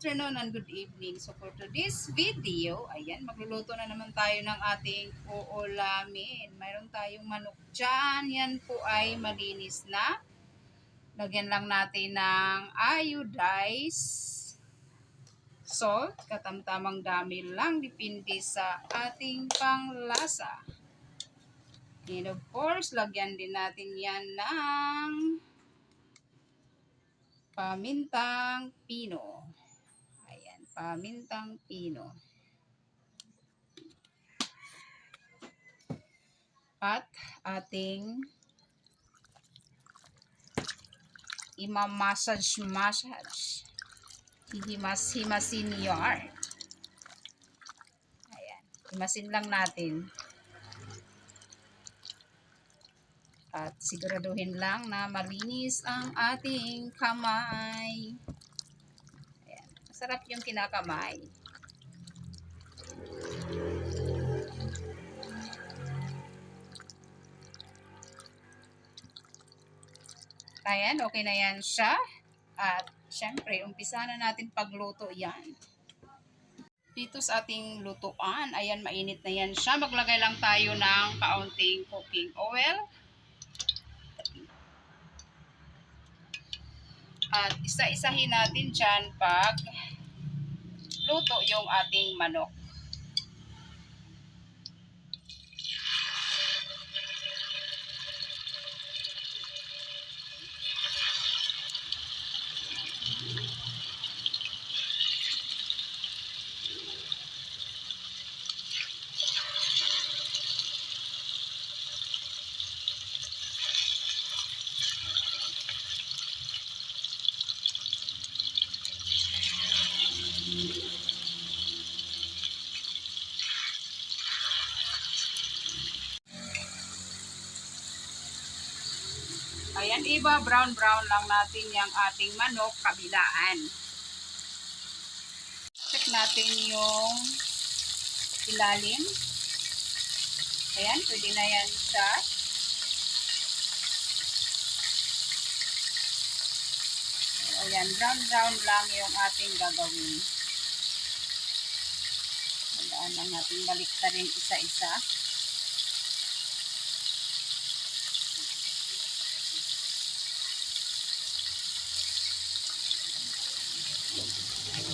afternoon, and good evening. So for today's video, ayan, magluluto na naman tayo ng ating uulamin. Mayroon tayong manok dyan. Yan po ay malinis na. Lagyan lang natin ng iodized salt. Katamtamang dami lang, depende sa ating panglasa. And of course, lagyan din natin yan ng pamintang pino. Pamintang pino. At ating imamassage-massage. Hihimas-himasin yard. Ayan, himasin lang natin. At siguraduhin lang na malinis ang ating kamay. Masarap yung kinakamay. Ayan, okay na yan siya. At syempre, umpisa na natin pagluto yan. Dito sa ating lutuan, ayan, mainit na yan siya. Maglagay lang tayo ng kaunting cooking oil. At isa-isahin natin dyan pag luto yung ating manok. Ayan, iba, brown-brown lang natin yung ating manok kabilaan. Check natin yung ilalim. Ayan, pwede na yan siya. Ayan, brown-brown lang yung ating gagawin. Tandaan lang natin balik rin isa-isa.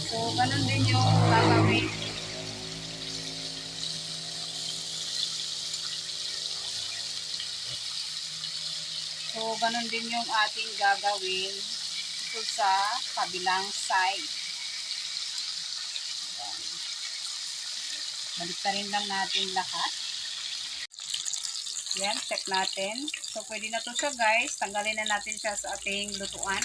So, ganun din yung gagawin. So, ganun din yung ating gagawin ito sa kabilang side. Ayan. Balik lang natin lahat. Yan, check natin. So, pwede na to siya guys. Tanggalin na natin siya sa ating lutuan.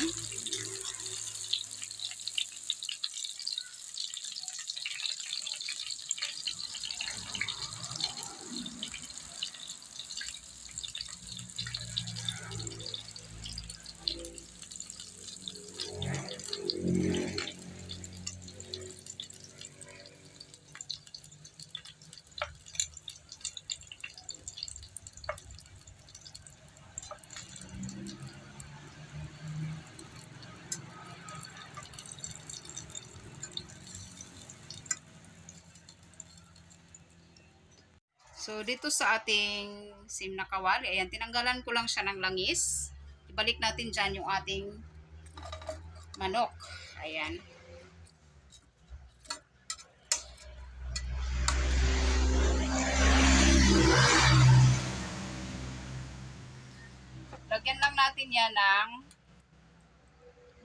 So, dito sa ating sim na kawali, ayan, tinanggalan ko lang siya ng langis. Ibalik natin dyan yung ating manok. Ayan. Lagyan lang natin yan ng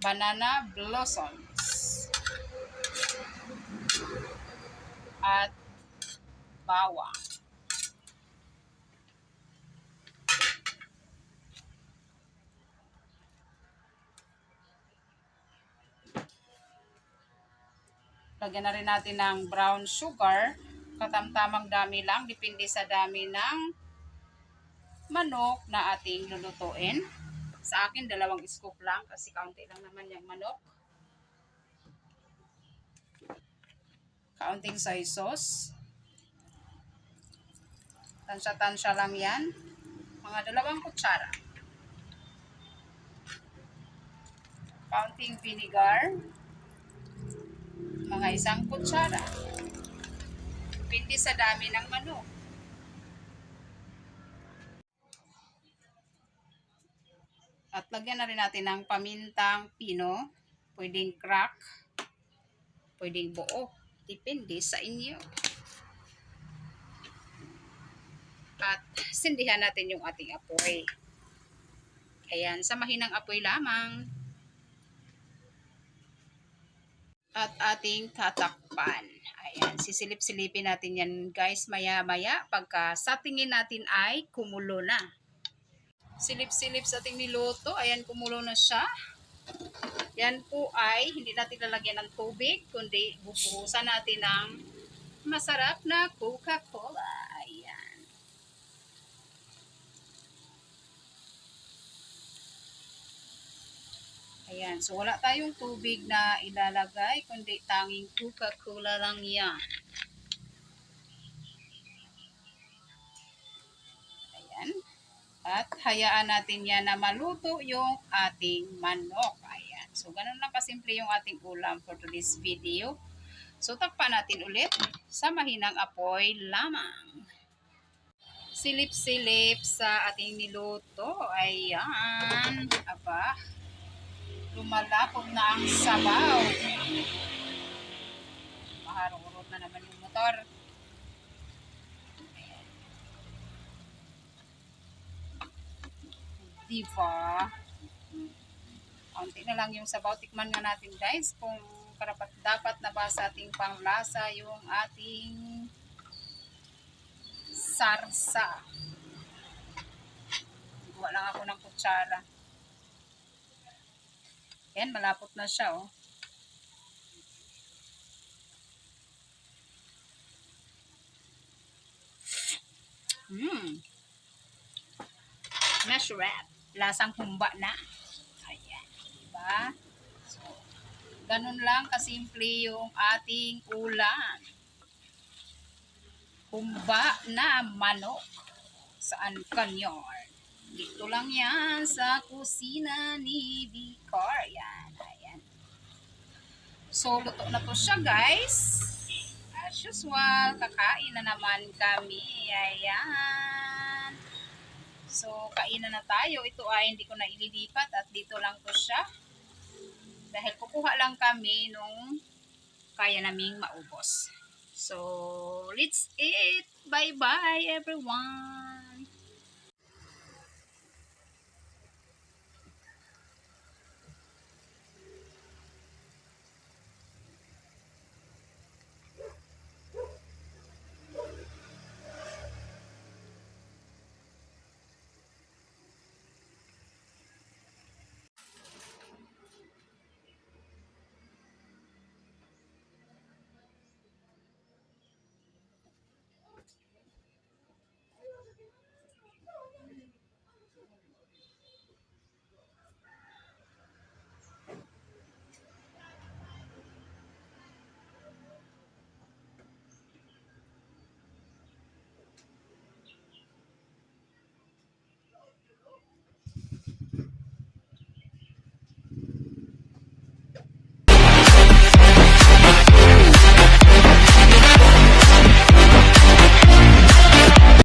banana blossoms. At bawang. Lagyan na rin natin ng brown sugar. Katamtamang dami lang. Depende sa dami ng manok na ating lulutuin. Sa akin, dalawang scoop lang kasi kaunti lang naman yung manok. Kaunting soy sauce. Tansya-tansya lang yan. Mga dalawang kutsara. Counting vinegar. Mga isang kutsara. Pindi sa dami ng manok. At lagyan na rin natin ng pamintang pino. Pwedeng crack. Pwedeng buo. Depende sa inyo. At sindihan natin yung ating apoy. Ayan, sa mahinang apoy lamang. At ating tatakpan. Ayan, sisilip-silipin natin yan guys maya-maya pagka sa tingin natin ay kumulo na. Silip-silip sa ating niluto. Ayan, kumulo na siya. Yan po ay hindi natin lalagyan ng tubig, kundi bubuhusan natin ng masarap na Coca-Cola. Ayan. Ayan. So, wala tayong tubig na ilalagay, kundi tanging Coca-Cola lang yan. Ayan. At hayaan natin yan na maluto yung ating manok. Ayan. So, ganun lang kasimple yung ating ulam for today's video. So, takpan natin ulit sa mahinang apoy lamang. Silip-silip sa ating niluto. Ayan. Aba. Lumalapot na ang sabaw. Maharurot na naman yung motor. Diba? Konti na lang yung sabaw. Tikman nga natin guys kung karapat dapat na ba sa ating panglasa yung ating sarsa. Gawa lang ako ng kutsara. Yan, malapot na siya oh. Hmm. Masarap. Lasang humba na. Ayan. Diba? So, ganun lang kasimple yung ating ulam. Humba na manok. Saan kanyon? Dito lang yan sa kusina ni Vicar. Yan. Ayan. So, luto na to siya guys. As usual, kakain na naman kami. Ayan. So, kainan na tayo. Ito ay hindi ko na ililipat at dito lang to siya. Dahil kukuha lang kami nung kaya naming maubos. So, let's eat. Bye-bye everyone.